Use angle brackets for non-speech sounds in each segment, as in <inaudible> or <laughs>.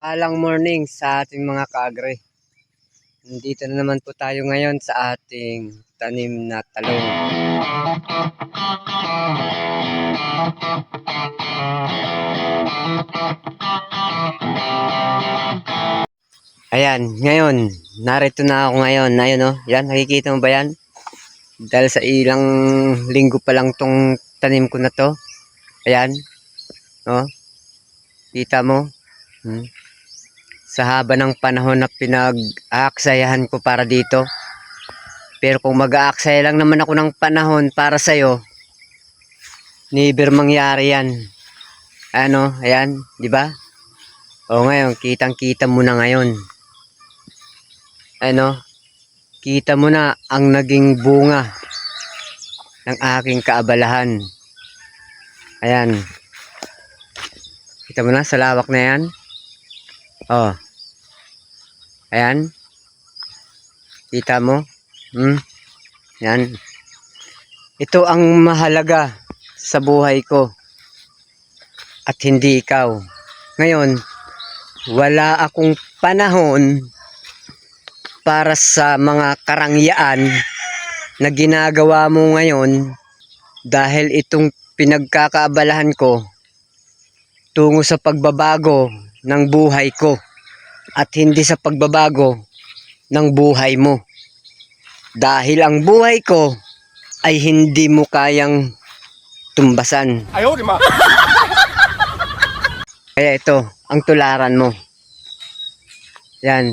Alang morning sa ating mga kaagre. Nandito na naman po tayo ngayon sa ating tanim na talong. Ayan, ngayon, narito na ako ngayon. Ayun oh, yan, nakikita mo ba yan? Dahil sa ilang linggo pa lang tong tanim ko na to. Ayan, oh, kita mo? Hmm. Sa haba ng panahon na pinag-aaksayahan ko para dito. Pero kung mag-aaksaya lang naman ako ng panahon para sa'yo, never mangyari yan. Ano, ayan, di ba? O ngayon, kitang-kita mo na ngayon. Ano, kita mo na ang naging bunga ng aking kaabalahan. Ayan. Kita mo na sa lawak na yan. Oh. Ayan. Kita mo? Hmm. Yan. Ito ang mahalaga sa buhay ko. At hindi ikaw. Ngayon, wala akong panahon para sa mga karangyaan na ginagawa mo ngayon dahil itong pinagkakaabalahan ko tungo sa pagbabago ng buhay ko at hindi sa pagbabago ng buhay mo. Dahil ang buhay ko ay hindi mo kayang tumbasan. Ayaw, di ma. <laughs> Kaya ito, ang tularan mo. Yan.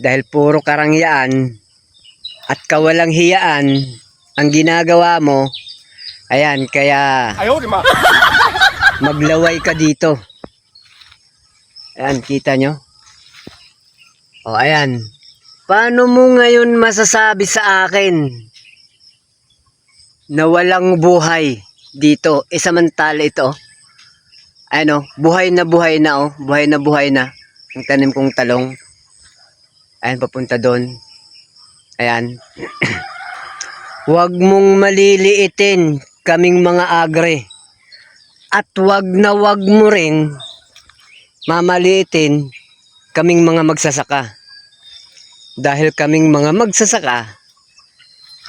Dahil puro karangyaan at kawalang hiyaan ang ginagawa mo, ayan, kaya... Ayaw, di ma. maglaway ka dito. Ayan, kita nyo? O, ayan. Paano mo ngayon masasabi sa akin na walang buhay dito? E samantala ito, ano, buhay na buhay na oh. Buhay na buhay na. Ang tanim kong talong. Ayan, papunta doon. Ayan. <clears throat> Huwag mong maliliitin kaming mga agre. At wag na wag mo rin mamaliitin kaming mga magsasaka. Dahil kaming mga magsasaka,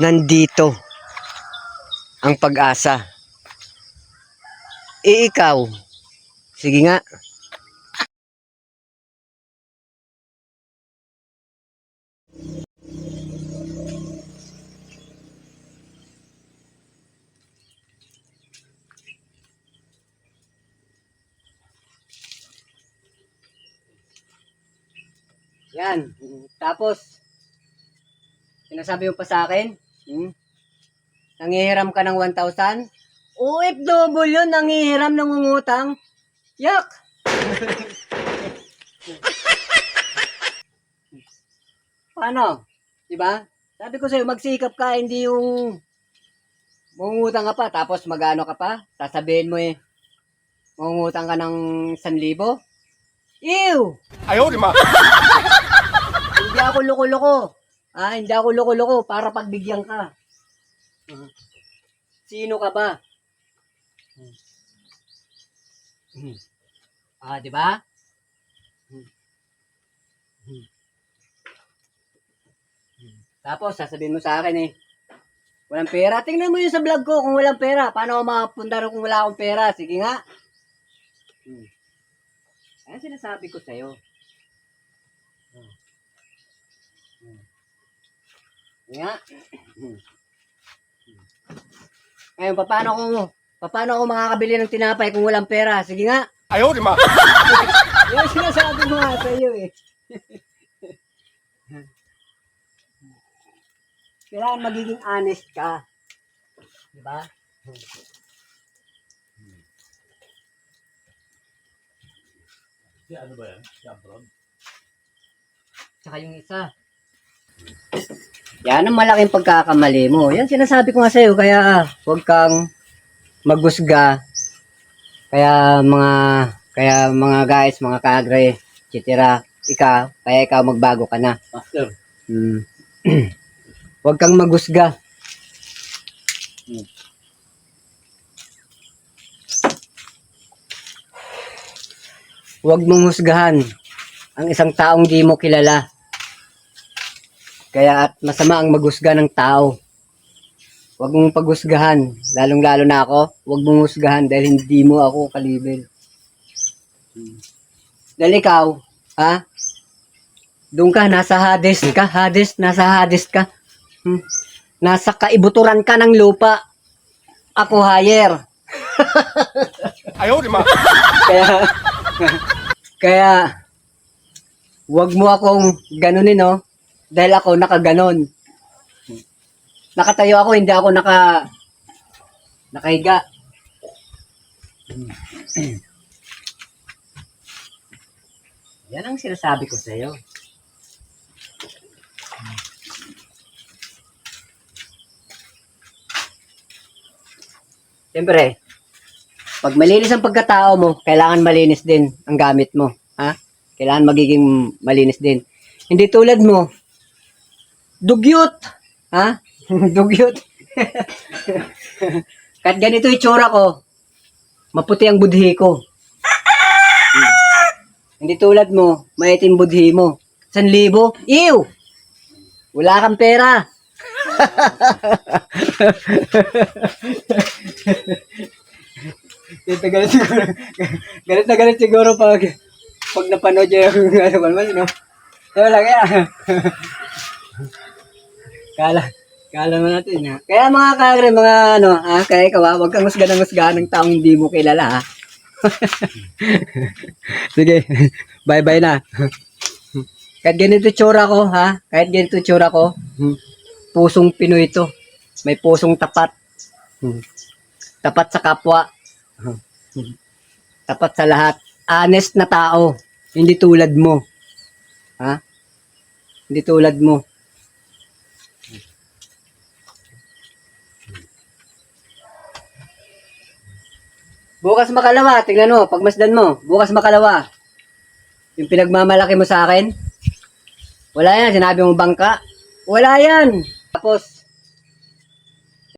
nandito ang pag-asa. E ikaw, sige nga, Yan. Tapos, sinasabi mo pa sa akin, hmm? nangihiram ka ng 1,000? OFW, nangihiram ng ungutang. Yak! Paano? Diba? Sabi ko sa'yo, magsikap ka, hindi yung mungutang ka pa, tapos magano ka pa, sasabihin mo eh, mungutang ka ng 1,000? Ew! Ayaw, lima! <laughs> Hindi ako loko-loko. Ah, hindi ako loko-loko para pagbigyan ka. Sino ka ba? Ah, di ba? Tapos, sasabihin mo sa akin eh, walang pera. Tingnan mo yun sa vlog ko kung walang pera. Paano ako makapunta kung wala akong pera? Sige nga. Hmm. Ayan sinasabi ko sa'yo. Hmm. Hmm. Sige nga. Ngayon, paano ko, paano ako makakabili ng tinapay kung walang pera? Sige nga. Ayaw, di ba? <laughs> Yung sinasabi mo nga sa iyo eh. Kailangan magiging honest ka. Di ba? Si ano ba yan? Si Abron? Tsaka yung isa, yan ang malaking pagkakamali mo. Yan sinasabi ko nga sa'yo. Kaya huwag kang magusga. Kaya mga kaya mga guys, mga kagre, etc. Ikaw, kaya ikaw magbago ka na. Master. Hmm. <clears throat> Huwag kang magusga. huwag mong husgahan ang isang taong di mo kilala. Kaya at masama ang maghusga ng tao. Huwag mong paghusgahan, lalong-lalo na ako, huwag mong husgahan dahil hindi mo ako kalibre. Dahil ikaw, ha? Doon ka, nasa Hades ka, Hades, nasa Hades ka. Hmm. Nasa kaibuturan ka ng lupa. Ako higher. <laughs> Ayaw, di ma. <laughs> Kaya, kaya, wag mo akong ganunin, no? Dahil ako nakaganon. Nakatayo ako, hindi ako naka, nakahiga. Yan ang sinasabi ko sa'yo. Siyempre, pag malinis ang pagkatao mo, kailangan malinis din ang gamit mo. Ha? Kailangan magiging malinis din. Hindi tulad mo, dugyot. Ha? <laughs> dugyot. <laughs> Kahit ganito yung tsura ko, maputi ang budhi ko. Hmm. <laughs> Hindi tulad mo, maitim budhi mo. San libo? Ew! Wala kang pera. Na galit siguro. galit na galit siguro pag pag napanood niya yung ano naman, no? Lang kaya. Kala, kala mo natin, ha? Kaya mga kagre, mga ano, ha? Kaya ikaw? Huwag kang husga ng ng taong hindi mo kilala, ha? <laughs> Sige, <laughs> bye-bye na. <laughs> Kahit ganito tsura ko, ha? Kahit ganito tsura ko, hmm, pusong Pinoy ito. May pusong tapat. Hmm. Tapat sa kapwa. Tapat sa lahat. Honest na tao. Hindi tulad mo. Ha? Hindi tulad mo. Bukas makalawa, tingnan mo, pagmasdan mo, bukas makalawa. Yung pinagmamalaki mo sa akin, wala yan, sinabi mo bangka, wala yan. Tapos,